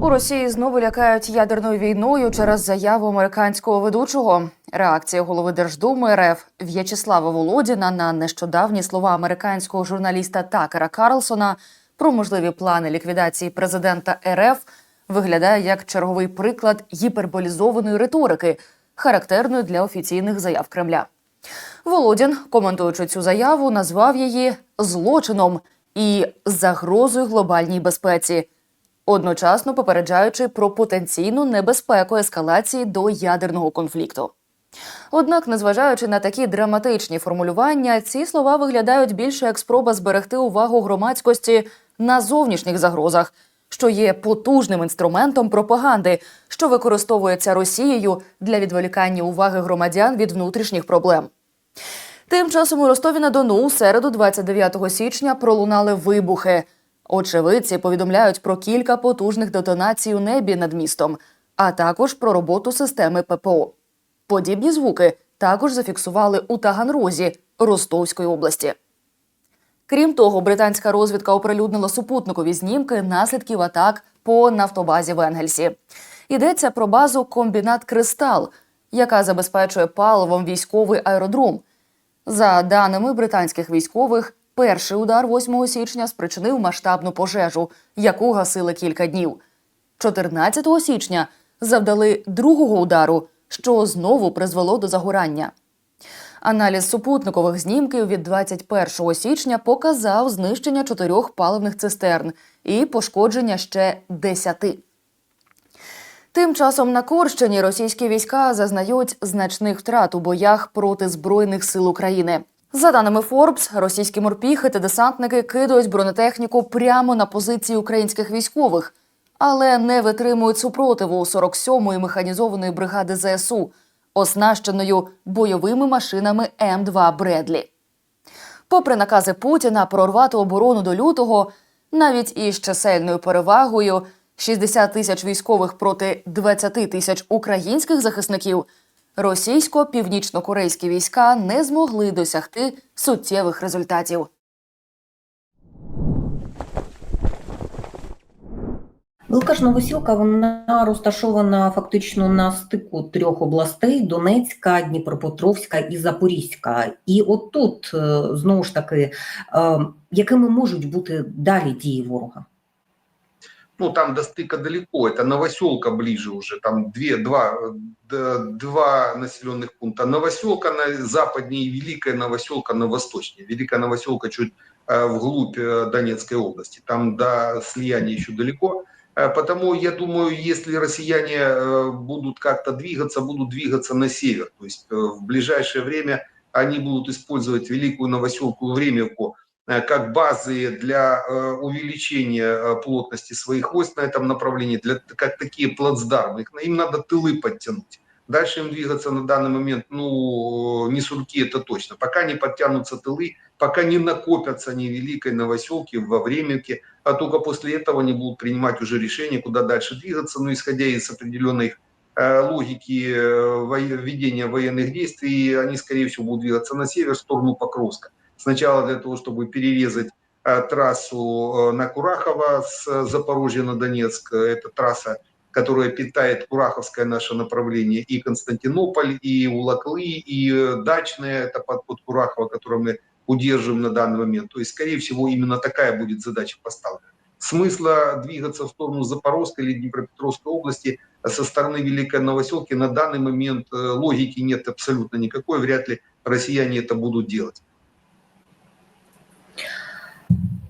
У Росії знову лякають ядерною війною через заяву американського ведучого. Реакція голови Держдуми РФ В'ячеслава Володіна на нещодавні слова американського журналіста Такера Карлсона про можливі плани ліквідації президента РФ виглядає як черговий приклад гіперболізованої риторики, характерної для офіційних заяв Кремля. Володін, коментуючи цю заяву, назвав її злочином і загрозою глобальній безпеці одночасно попереджаючи про потенційну небезпеку ескалації до ядерного конфлікту. Однак, незважаючи на такі драматичні формулювання, ці слова виглядають більше як спроба зберегти увагу громадськості на зовнішніх загрозах, що є потужним інструментом пропаганди, що використовується Росією для відволікання уваги громадян від внутрішніх проблем. Тим часом у Ростові на Дону у середу, 29 січня, пролунали вибухи. Очевидці повідомляють про кілька потужних детонацій у небі над містом, а також про роботу системи ППО. Подібні звуки також зафіксували у Таганрозі Ростовської області. Крім того, британська розвідка оприлюднила супутникові знімки наслідків атак по нафтобазі в Енгельсі. Йдеться про базу комбінат Кристал, яка забезпечує паливом військовий аеродром. За даними британських військових, перший удар 8 січня спричинив масштабну пожежу, яку гасили кілька днів. 14 січня завдали другого удару, що знову призвело до загорання. Аналіз супутникових знімків від 21 січня показав знищення чотирьох паливних цистерн і пошкодження ще десяти. Тим часом на Корщині російські війська зазнають значних втрат у боях проти збройних сил України. За даними Форбс, російські морпіхи та десантники кидають бронетехніку прямо на позиції українських військових, але не витримують супротиву 47-ї механізованої бригади ЗСУ, оснащеною бойовими машинами М2 Бредлі. Попри накази Путіна прорвати оборону до лютого, навіть із чисельною перевагою 60 тисяч військових проти 20 тисяч українських захисників, російсько-північно-корейські війська не змогли досягти суттєвих результатів. Велика ж Новосілка вона розташована фактично на стику трьох областей: Донецька, Дніпропетровська і Запорізька. І от тут е, знову ж таки, е, якими можуть бути далі дії ворога? Ну там до стыка далеко, это Новоселка ближе уже, там две, два, два населенных пункта. Новоселка на западнее и Великая Новоселка на восточнее. Великая Новоселка чуть э, вглубь э, Донецкой области, там до слияния еще далеко. Э, Потому я думаю, если россияне будут как-то двигаться, будут двигаться на север. То есть в ближайшее время они будут использовать Великую Новоселку Времевку как базы для э, увеличения э, плотности своих войск на этом направлении, для, как такие плацдармы. Им надо тылы подтянуть. Дальше им двигаться на данный момент, ну, не сурки это точно. Пока не подтянутся тылы, пока не накопятся они Великой Новоселке, во Временке, а только после этого они будут принимать уже решение, куда дальше двигаться, но исходя из определенной э, логики э, ведения военных действий, они, скорее всего, будут двигаться на север, в сторону Покровска. Сначала для того, чтобы перерезать э, трассу э, на Курахово с э, Запорожья на Донецк. Это трасса, которая питает Кураховское наше направление, и Константинополь, и Улаклы, и Дачное, это под, под Курахово, которое мы удерживаем на данный момент. То есть, скорее всего, именно такая будет задача поставлена. Смысла двигаться в сторону Запорожской или Днепропетровской области со стороны Великой Новоселки на данный момент логики нет абсолютно никакой. Вряд ли россияне это будут делать.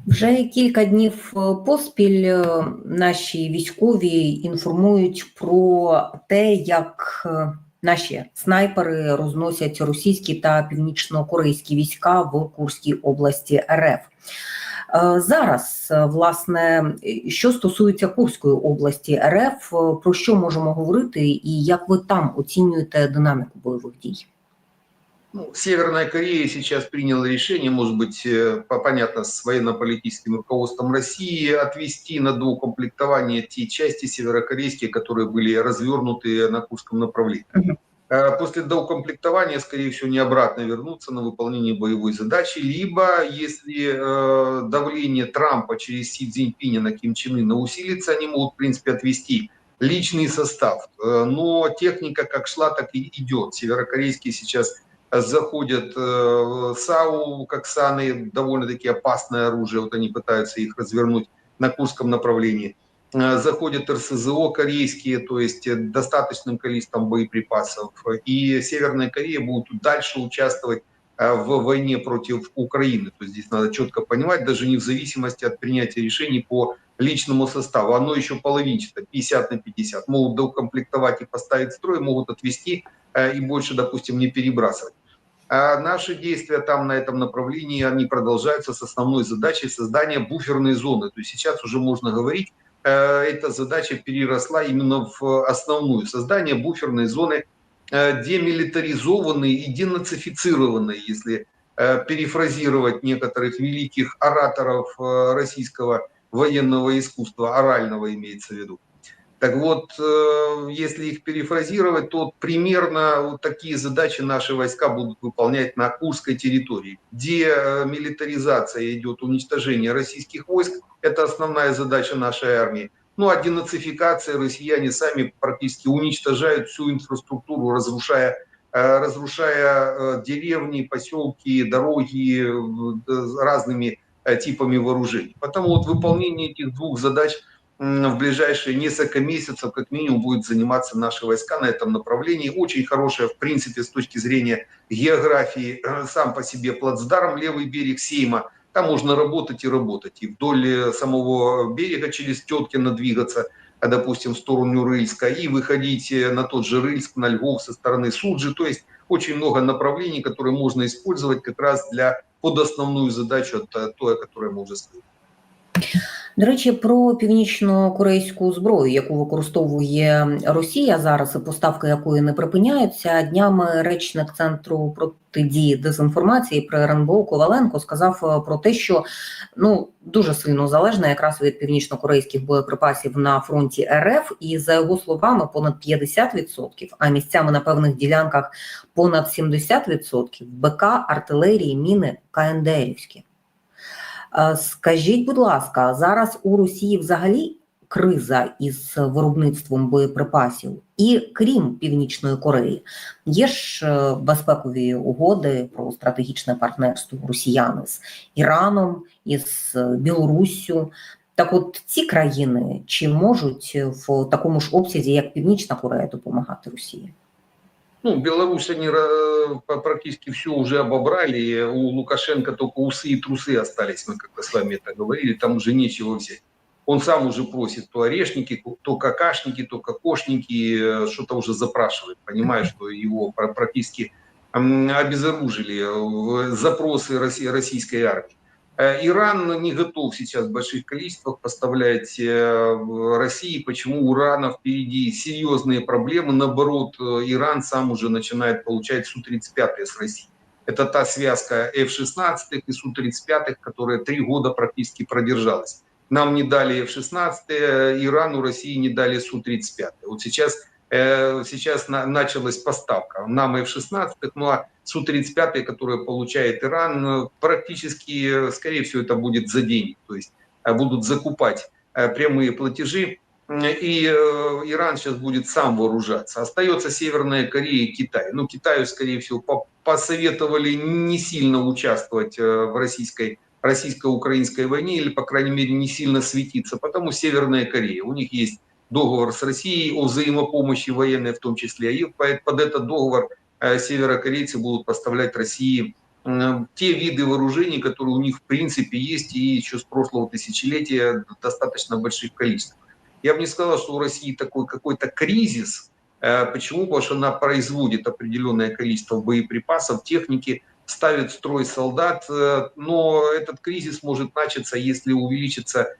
Вже кілька днів е, поспіль е, наші військові інформують про те, як е, наші снайпери розносять російські та північно-корейські війська в Курській області РФ. Зараз, власне, що стосується Курської області РФ, про що можемо говорити, і як ви там оцінюєте динаміку бойових дій? Ну, Северная Корея сейчас приняла решение, может быть, э, по- понятно, с военно-политическим руководством России, отвести на доукомплектование те части северокорейские, которые были развернуты на Курском направлении. Э, После доукомплектования, скорее всего, не обратно вернуться на выполнение боевой задачи, либо если э, давление Трампа через Си Цзиньпиня на Ким Чен Ына усилится, они могут, в принципе, отвести личный состав. Но техника как шла, так и идет. Северокорейские сейчас заходят э, в САУ, как САНы, довольно-таки опасное оружие, вот они пытаются их развернуть на Курском направлении. Э, Заходят РСЗО корейские, то есть достаточным количеством боеприпасов. И Северная Корея будет дальше участвовать э, в войне против Украины. То есть здесь надо четко понимать, даже не в зависимости от принятия решений по личному составу. Оно еще половинчато, 50 на 50. Могут доукомплектовать и поставить в строй, могут отвести и больше, допустим, не перебрасывать. А наши действия там на этом направлении, они продолжаются с основной задачей создания буферной зоны. То есть сейчас уже можно говорить, э, эта задача переросла именно в основную. Создание буферной зоны э, демилитаризованной и денацифицированной, если э, перефразировать некоторых великих ораторов российского военного искусства, орального имеется в виду. Так вот, э, если их перефразировать, то примерно вот такие задачи наши войска будут выполнять на Курской территории, где э, милитаризация идет, уничтожение российских войск, это основная задача нашей армии. Ну а денацификация, россияне сами практически уничтожают всю инфраструктуру, разрушая, э, разрушая э, деревни, поселки, дороги разными типами вооружений. Потому вот выполнение этих двух задач – в ближайшие несколько месяцев как минимум будет заниматься наши войска на этом направлении. Очень хорошая, в принципе, с точки зрения географии, э, сам по себе плацдарм, левый берег Сейма. Там можно работать и работать. И вдоль э, самого берега через Теткино двигаться, а, допустим, в сторону Рыльска, и выходить э, на тот же Рыльск, на Львов со стороны Суджи. То есть очень много направлений, которые можно использовать как раз для под основную задачу, это той, о которой мы уже сказали. До речі, про північно-корейську зброю, яку використовує Росія зараз, і поставки якої не припиняються. Днями речник центру протидії дезінформації при РНБО Коваленко сказав е, про те, що ну дуже сильно залежна якраз від північно-корейських боєприпасів на фронті РФ, і за його словами, понад 50%, а місцями на певних ділянках понад 70% БК, артилерії, міни КНДРівські. Е, Скажіть, будь ласка, зараз у Росії взагалі криза із виробництвом боєприпасів, і крім Північної Кореї, є ж е, безпекові угоди про стратегічне партнерство росіяни з Іраном, із е, Білоруссю. Так, от ці країни чи можуть в такому ж обсязі, як Північна Корея, допомагати Росії? Ну, Беларусь, они э, практически все уже обобрали. У Лукашенко только усы и трусы остались, мы как-то с вами это говорили, там уже нечего взять. Он сам уже просит то орешники, то какашники, то кокошники, э, что-то уже запрашивает, понимая, что его пр- практически обезоружили э, запросы Росси- российской армии. Э, Иран не готов сейчас в больших количествах поставлять э, России. Почему у Ирана впереди серьезные проблемы? Наоборот, э, Иран сам уже начинает получать Су-35 с России. Это та связка F-16 и Су-35, которая три года практически продержалась. Нам не дали F-16, э, Ирану, России не дали Су-35. Вот сейчас, сейчас на- началась поставка. Нам F-16, ну а Су-35, которые получает Иран, э, практически, э, скорее всего, это будет за деньги. То есть э, будут закупать э, прямые платежи, и э, Иран сейчас будет сам вооружаться. Остается Северная Корея и Китай. Ну, Китаю, скорее всего, по- посоветовали не сильно участвовать э, в российской российско-украинской войне или, по крайней мере, не сильно светиться. Потому Северная Корея. У них есть договор с Россией о взаимопомощи военной в том числе. И по- под этот договор э, северокорейцы будут поставлять России те виды вооружений, которые у них в принципе есть и еще с прошлого тысячелетия достаточно больших количествах. Я бы не сказал, что у России такой какой-то кризис. Э, Почему? Потому что она производит определенное количество боеприпасов, техники, ставит в строй солдат, э, но этот кризис может начаться, если увеличится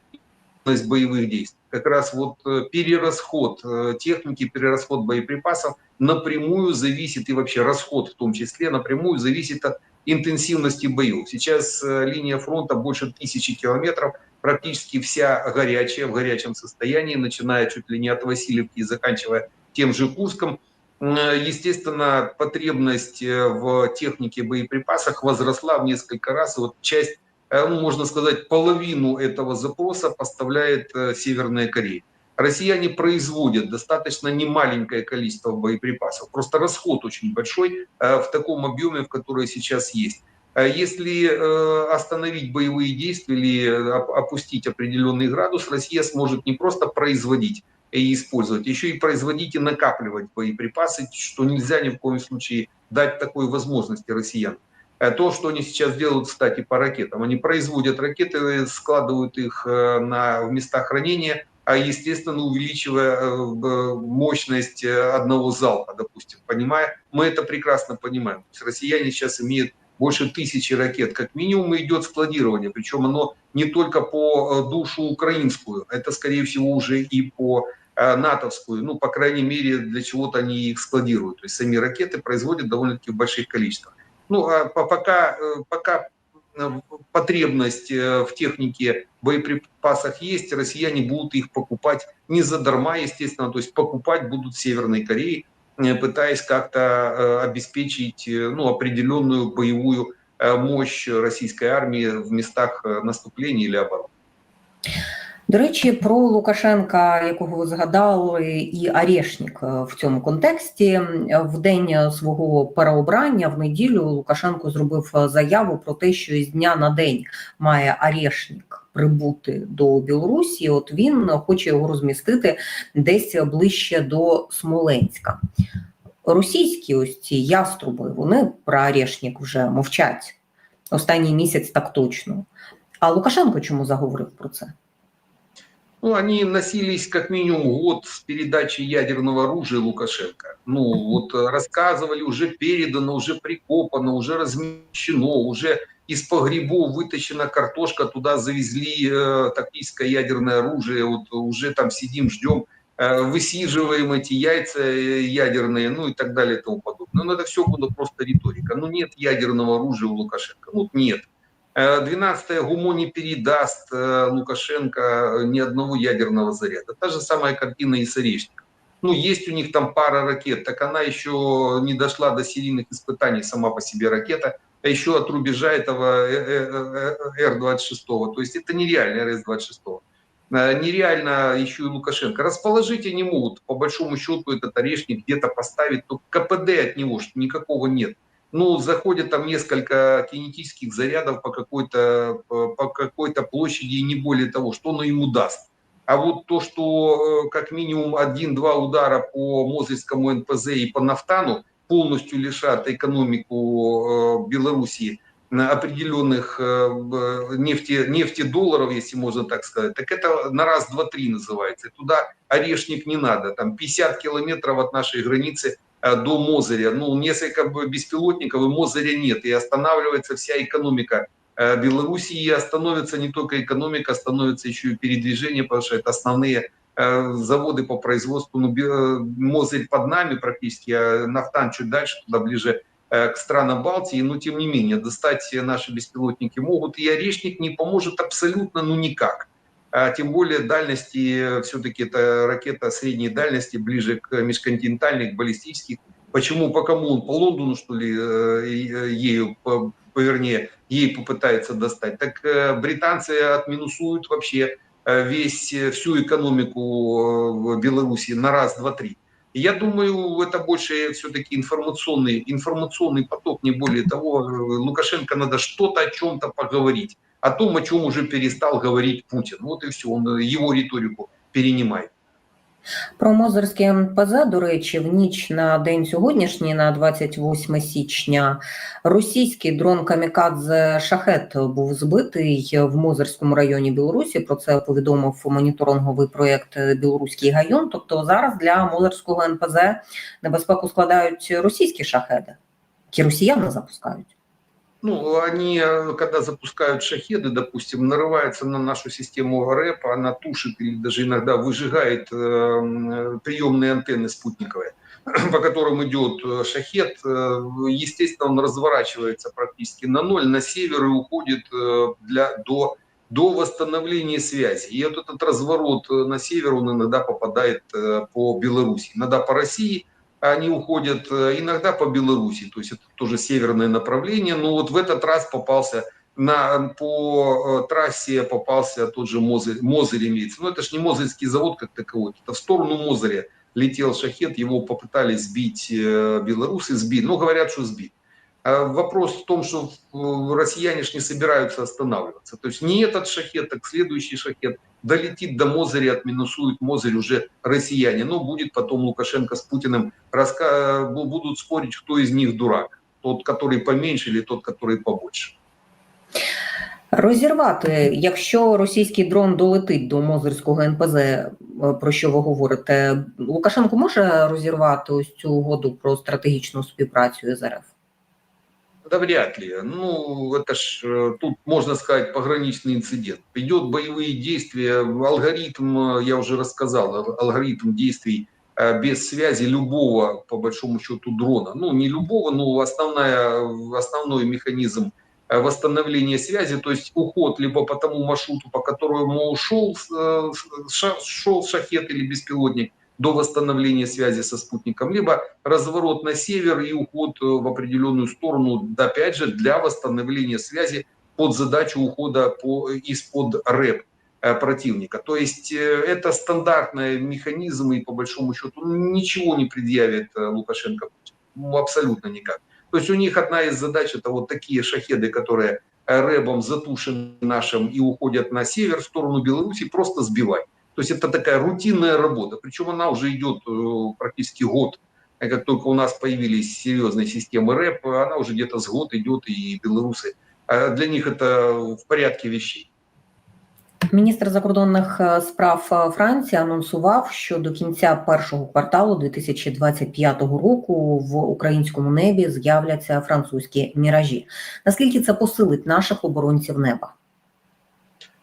эффективность боевых действий. Как раз вот э, перерасход э, техники, перерасход боеприпасов напрямую зависит, и вообще расход в том числе, напрямую зависит от интенсивности боев. Сейчас э, линия фронта больше тысячи километров, практически вся горячая, в горячем состоянии, начиная чуть ли не от Васильевки и заканчивая тем же Курском. естественно, потребность в технике боеприпасах возросла в несколько раз. Вот часть, можно сказать, половину этого запроса поставляет э, Северная Корея. Россияне производят достаточно немаленькое количество боеприпасов. Просто расход очень большой э, в таком объеме, в который сейчас есть. Э, Если э, остановить боевые действия или оп- опустить определенный градус, Россия сможет не просто производить и использовать, еще и производить и накапливать боеприпасы, что нельзя ни в коем случае дать такой возможности россиянам. Э, То, что они сейчас делают, кстати, по ракетам. Они производят ракеты, складывают их э, на, в места хранения, а, естественно, увеличивая э, мощность э, одного залпа, допустим. Понимая, мы это прекрасно понимаем. То есть россияне сейчас имеют больше тысячи ракет, как минимум, идет складирование. Причем оно не только по э, душу украинскую, это, скорее всего, уже и по э, натовскую. Ну, по крайней мере, для чего-то они их складируют. То есть сами ракеты производят довольно-таки в больших количествах. Ну, а по- пока, э, пока э, потребность э, в технике, боеприпасах есть, россияне будут их покупать не задарма, естественно, то есть покупать будут в Северной Корее, пытаясь как-то обеспечить ну, определенную боевую мощь российской армии в местах наступления или обороны. До речі, про Лукашенка, якого ви згадали, і Арешнік е, в цьому контексті. В день свого переобрання в неділю Лукашенко зробив заяву про те, що з дня на день має Арешнік прибути до Білорусі. От він хоче його розмістити десь ближче до Смоленська. Російські ось ці яструби, вони про Арешнік вже мовчать. Останній місяць так точно. А Лукашенко чому заговорив про це? Ну, они носились как минимум год с передачи ядерного оружия Лукашенко. Ну, вот э, рассказывали, уже передано, уже прикопано, уже размещено, уже из погребов вытащена картошка, туда завезли э, тактическое ядерное оружие, вот уже там сидим, ждем, э, высиживаем эти яйца э, ядерные, ну и так далее и тому подобное. Но это все было просто риторика. Ну, нет ядерного оружия у Лукашенко, ну, нет. 12-е ГУМО не передаст э, Лукашенко ни одного ядерного заряда. Та же самая картина и с Орешником. Ну, есть у них там пара ракет, так она еще не дошла до серийных испытаний сама по себе ракета, а еще от рубежа этого э, Р-26. То есть это нереально РС-26. Нереально еще и Лукашенко. Расположить они могут, по большому счету, этот орешник где-то поставить, то КПД от него никакого нет ну, заходят там несколько кинетических зарядов по какой-то по какой-то площади и не более того, что оно ему даст. А вот то, что как минимум один-два удара по Мозырскому НПЗ и по Нафтану полностью лишат экономику Белоруссии определенных нефти, нефтедолларов, если можно так сказать, так это на раз, два, три называется. Туда орешник не надо. Там 50 километров от нашей границы до Мозыря. Ну, несколько беспилотников, и Мозыря нет. И останавливается вся экономика Белоруссии. И остановится не только экономика, остановится еще и передвижение, потому что это основные заводы по производству. Ну, Мозырь под нами практически, а Нафтан чуть дальше, туда ближе к странам Балтии, но тем не менее достать наши беспилотники могут. И Орешник не поможет абсолютно, ну никак. А тем более дальности, все-таки это ракета средней дальности, ближе к межконтинентальной, к баллистических. Почему, по кому он, по Лондону, что ли, ею, вернее, ей попытается достать. Так британцы отминусуют вообще весь, всю экономику Беларуси на раз, два, три. Я думаю, это больше все-таки информационный, информационный поток, не более того. Лукашенко надо что-то о чем-то поговорить о том, о чем уже перестал говорить Путин. Вот и все, он его риторику перенимает. Про Мозерське МПЗ, до речі, в ніч на день сьогоднішній, на 28 січня, російський дрон Камікадзе Шахет був збитий в Мозерському районі Білорусі. Про це повідомив моніторинговий проєкт Білоруський гайон. Тобто зараз для Мозерського НПЗ небезпеку складають російські шахеди, які росіяни запускають. Ну, они, когда запускают шахеды, допустим, нарываются на нашу систему РЭП, она тушит или даже иногда выжигает э, приемные антенны спутниковые, по которым идет шахет. Естественно, он разворачивается практически на ноль, на север и уходит для, до, до восстановления связи. И вот этот разворот на север, он иногда попадает по Беларуси, иногда по России, они уходят э, иногда по Беларуси, то есть это тоже северное направление, но вот в этот раз попался на, по э, трассе попался тот же Мозырь, Мозырь имеется. Но это же не Мозырский завод как таковой, это в сторону Мозыря летел шахет, его попытались сбить э, белорусы, сбить, но говорят, что сбить. А Вопрос в том, что э, россияне ж не собираются останавливаться. То есть не этот шахет, так следующий шахет долетит до Мозыря, отминусует Мозырь уже россияне. Но будет потом Лукашенко с Путиным раска... будут спорить, кто из них дурак. Тот, который поменьше или тот, который побольше. Розірвати, якщо російський дрон долетить до Мозирського НПЗ, е, про що ви говорите, Лукашенко може розірвати ось цю угоду про стратегічну співпрацю з РФ? Да вряд ли. Ну, это ж э, тут, можно сказать, пограничный инцидент. Идет боевые действия, алгоритм, э, я уже рассказал, ал- алгоритм действий э, без связи любого, по большому счету, дрона. Ну, не любого, но основная, основной механизм э, восстановления связи, то есть уход либо по тому маршруту, по которому ушел, э, шел шахет или беспилотник, до восстановления связи со спутником, либо разворот на север и уход э, в определенную сторону, опять же, для восстановления связи под задачу ухода по, из-под рэп э, противника. То есть э, это стандартный механизм, и по большому счету ничего не предъявит э, Лукашенко. Ну, абсолютно никак. То есть у них одна из задач это вот такие шахеды, которые э, рэбом затушены нашим и уходят на север в сторону Беларуси, просто сбивать. То есть это такая рутинная работа, причем она уже идет э, практически год. И Как только у нас появились серьезные системы рэп, она уже где-то с год идет, и белорусы, а для них это в порядке вещей. Міністр закордонних е, справ е, Франції анонсував, що до кінця першого кварталу 2025 року в українському небі з'являться французькі міражі. Наскільки це посилить наших оборонців неба?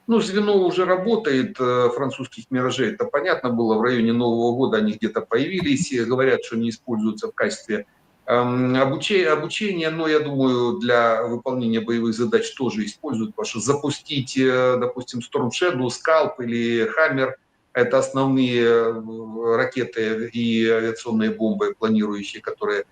Ну, звено уже работает, э, французских «Миражей». Это понятно было, в районе Нового года они где-то появились. Говорят, что они используются в качестве эм, обучения, обучения, но я думаю, для выполнения боевых задач тоже используют, потому что запустить, э, допустим, Storm Shadow, Scalp или Hammer – это основные э, ракеты и авиационные бомбы, планирующие, которые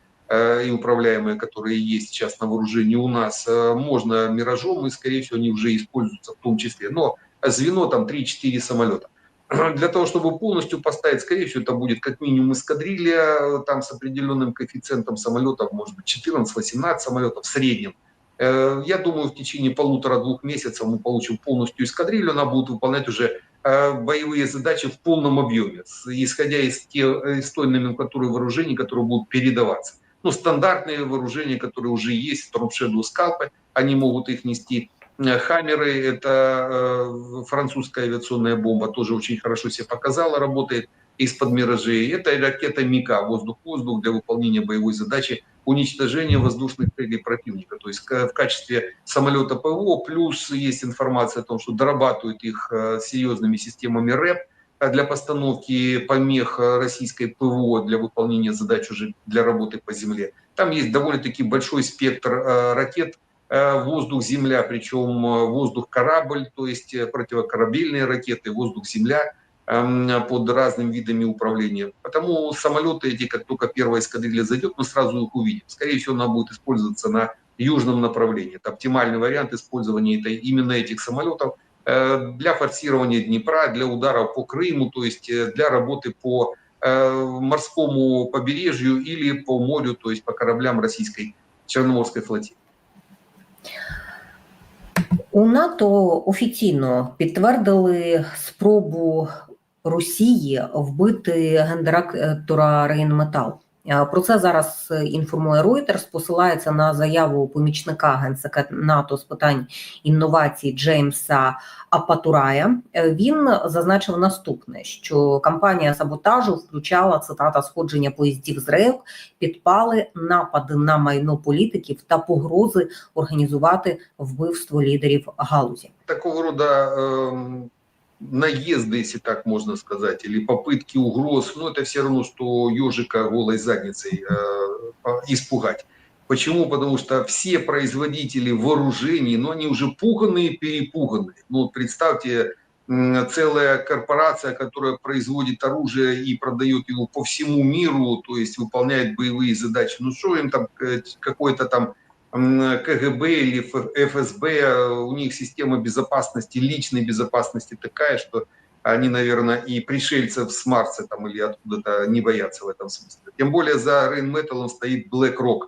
и управляемые, которые есть сейчас на вооружении у нас, э, можно миражом, и, скорее всего, они уже используются в том числе. Но звено там 3-4 самолета. Для того, чтобы полностью поставить, скорее всего, это будет как минимум эскадрилья, э, там с определенным коэффициентом самолетов, может быть, 14-18 самолетов в среднем. Э, Я думаю, в течение полутора-двух месяцев мы получим полностью эскадрилью, она будет выполнять уже э, боевые задачи в полном объеме, исходя из, те, э, из той номенклатуры вооружений, которые будут передаваться. Ну, стандартные вооружения, которые уже есть, Shadow, скалпы, они могут их нести. Э, Хаммеры, это э, французская авиационная бомба, тоже очень хорошо себя показала, работает из-под миражей. Это ракета МИКа, воздух-воздух для выполнения боевой задачи уничтожения воздушных целей противника. То есть в качестве самолета ПВО, плюс есть информация о том, что дорабатывают их э, серьезными системами РЭП, для постановки помех российской ПВО для выполнения задач уже для работы по земле. Там есть довольно-таки большой спектр э, ракет, э, воздух-земля, причем э, воздух-корабль, то есть противокорабельные ракеты, воздух-земля эм, под разными видами управления. Потому самолеты эти, как только первая эскадрилья зайдет, мы сразу их увидим. Скорее всего, она будет использоваться на южном направлении. Это оптимальный вариант использования именно этих самолетов для форсирования Днепра, для ударов по Крыму, то есть э, для работы по э, морскому побережью или по морю, то есть по кораблям российской Черноморской флотилии. У НАТО офіційно підтвердили спробу Росії вбити гендиректора Рейнметал. Е, Про це зараз е, інформує Reuters, посилається на заяву помічника генсека НАТО з питань інновацій Джеймса Апатурая. Е, Він зазначив наступне: що кампанія саботажу включала цитата сходження поїздів з рейок, підпали, напади на майно політиків та погрози організувати вбивство лідерів галузі. такого рода эм, наезды, если так можно сказать, или попытки угроз, ну это все равно, что ежика голой задницей э, испугать. Почему? Потому что все производители вооружений, ну они уже пуганные, перепуганные. Ну представьте, целая корпорация, которая производит оружие и продает его по всему миру, то есть выполняет боевые задачи. Ну что им там э, какой-то там КГБ или ФСБ, э, у них система безопасности, личной безопасности такая, что они, наверное, и пришельцев с Марса там или откуда-то не боятся в этом смысле. Тем более за Рейнметалом стоит BlackRock.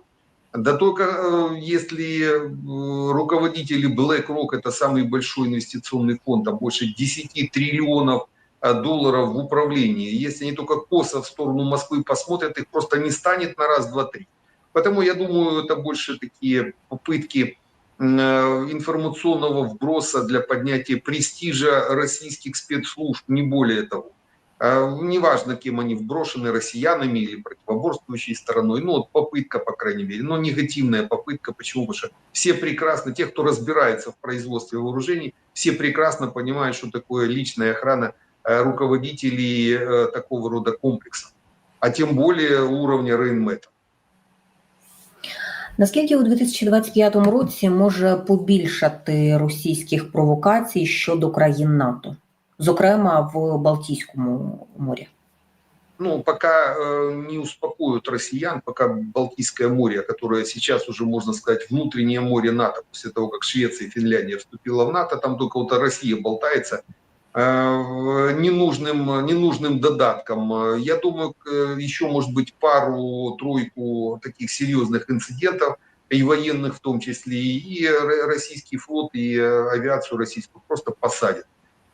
Да только э, если э, руководители BlackRock это самый большой инвестиционный фонд, там больше 10 триллионов долларов в управлении. Если они только косо в сторону Москвы посмотрят, их просто не станет на раз, два, три. Поэтому я думаю, это больше такие попытки э, информационного вброса для поднятия престижа российских спецслужб, не более того. А, Неважно, кем они вброшены, россиянами или противоборствующей стороной, ну вот попытка, по крайней мере, но негативная попытка, почему? Потому что все прекрасно, те, кто разбирается в производстве вооружений, все прекрасно понимают, что такое личная охрана э, руководителей э, такого рода комплексов, а тем более уровня Рейнмета. Наскільки у 2025 році може побільшати російських провокацій щодо країн НАТО, зокрема в Балтійському морі? ну, пока э, не успокоят россиян, пока Балтийское море, которое сейчас уже, можно сказать, внутреннее море НАТО, после того, как Швеция и Финляндия вступила в НАТО, там только вот Россия болтается э, ненужным, ненужным додатком. Э, Я думаю, еще, может быть, пару-тройку таких серьезных инцидентов, и военных в том числе, и российский флот, и э, авиацию российскую просто посадят.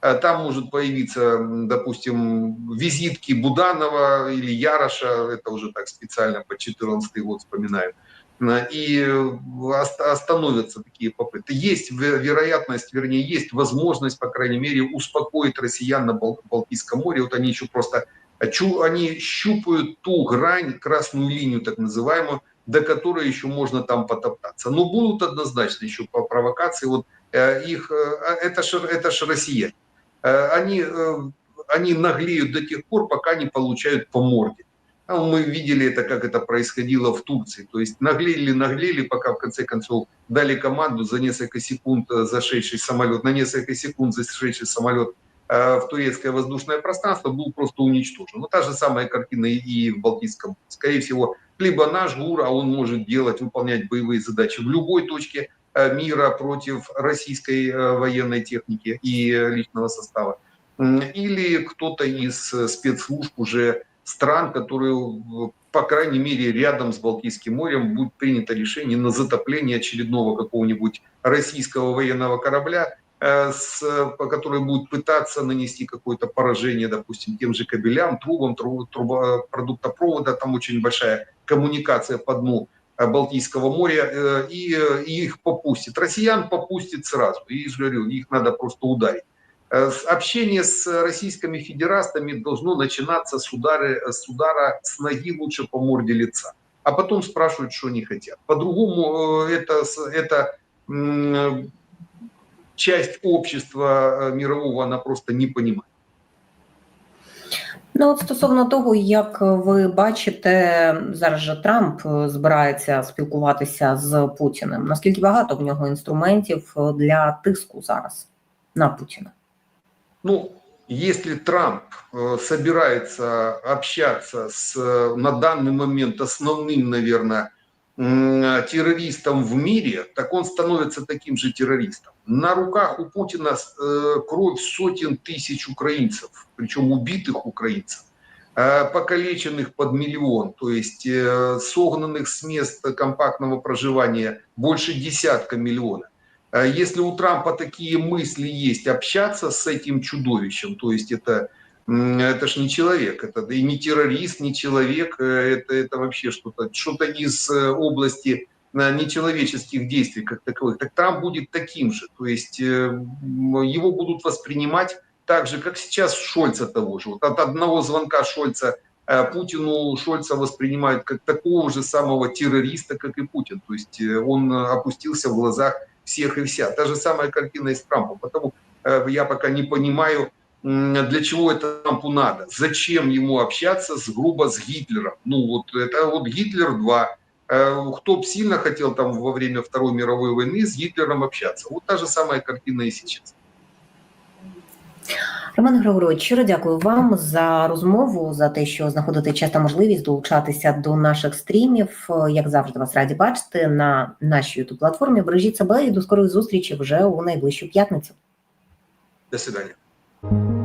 Э, Там может появиться, допустим, визитки Буданова или Яроша, это уже так специально по 14 год вспоминаю, Э, и э, ост- остановятся такие попытки. Есть ве- вероятность, вернее, есть возможность, по крайней мере, успокоить россиян на Бал- Балтийском море. Вот они еще просто, э, они щупают ту грань, красную линию так называемую, до которой еще можно там потоптаться. Но будут однозначно еще по провокации. Вот э, их, э, это же это ж россияне. Э, Они, э, они наглеют до тех пор, пока не получают по морде. А Мы видели это, как это происходило в Турции. То есть наглели, наглели, пока в конце концов дали команду за несколько секунд э, зашедший самолет, на несколько секунд зашедший самолет э, в турецкое воздушное пространство был просто уничтожен. Ну, та же самая картина и в Балтийском. Скорее всего, либо наш ГУР, а он может делать, выполнять боевые задачи в любой точке э, мира против российской военной техники и личного состава. Или кто-то из спецслужб уже стран, которые, по крайней мере, рядом с Балтийским морем будет принято решение на затопление очередного какого-нибудь российского военного корабля, э, с, по которой будет пытаться нанести какое-то поражение, допустим, тем же кабелям, трубам, тру- труба, продуктопровода, там очень большая коммуникация по дну э, Балтийского моря, э, и, и их попустит. Россиян попустит сразу, и говорю, их надо просто ударить. Э, с- Общение с российскими федерастами должно начинаться с удара, с удара с ноги лучше по морде лица, а потом спрашивают, что они хотят. По-другому э, это, с- это м, часть общества э, мирового, она просто не понимает. Ну, от стосовно того, як ви бачите, зараз же Трамп е, збирається спілкуватися з Путіним. Наскільки багато в нього інструментів е, для тиску зараз на Путіна? Ну, если Трамп э, собирается общаться с, э, на данный момент основным, наверное, м, террористом в мире, так он становится таким же террористом. На руках у Путина э, кровь сотен тысяч украинцев, причем убитых украинцев, э, покалеченных под миллион, то есть э, согнанных с мест компактного проживания больше десятка миллионов. Э, Если у Трампа такие мысли есть, общаться с этим чудовищем, то есть это, это ж не человек, это да и не террорист, не человек, э, это, это вообще что-то что из э, области нечеловеческих действий как таковых, так Трамп будет таким же, то есть его будут воспринимать так же, как сейчас Шольца того же. Вот от одного звонка Шольца Путину Шольца воспринимают как такого же самого террориста, как и Путин. То есть он опустился в глазах всех и вся. Та же самая картина и с Трампом. Потому э, я пока не понимаю, для чего это Трампу надо. Зачем ему общаться с грубо с Гитлером? Ну вот это вот Гитлер 2. Э, Кто бы сильно хотел там во время Второй мировой войны с Гитлером общаться. Вот та же самая картина и сейчас. Роман Григорович, щиро дякую вам за розмову, за те, що знаходите час та можливість долучатися до наших стрімів. Як завжди, вас раді бачити на нашій youtube платформі. Бережіть себе і до скорої зустрічі вже у найближчу п'ятницю. До свидания.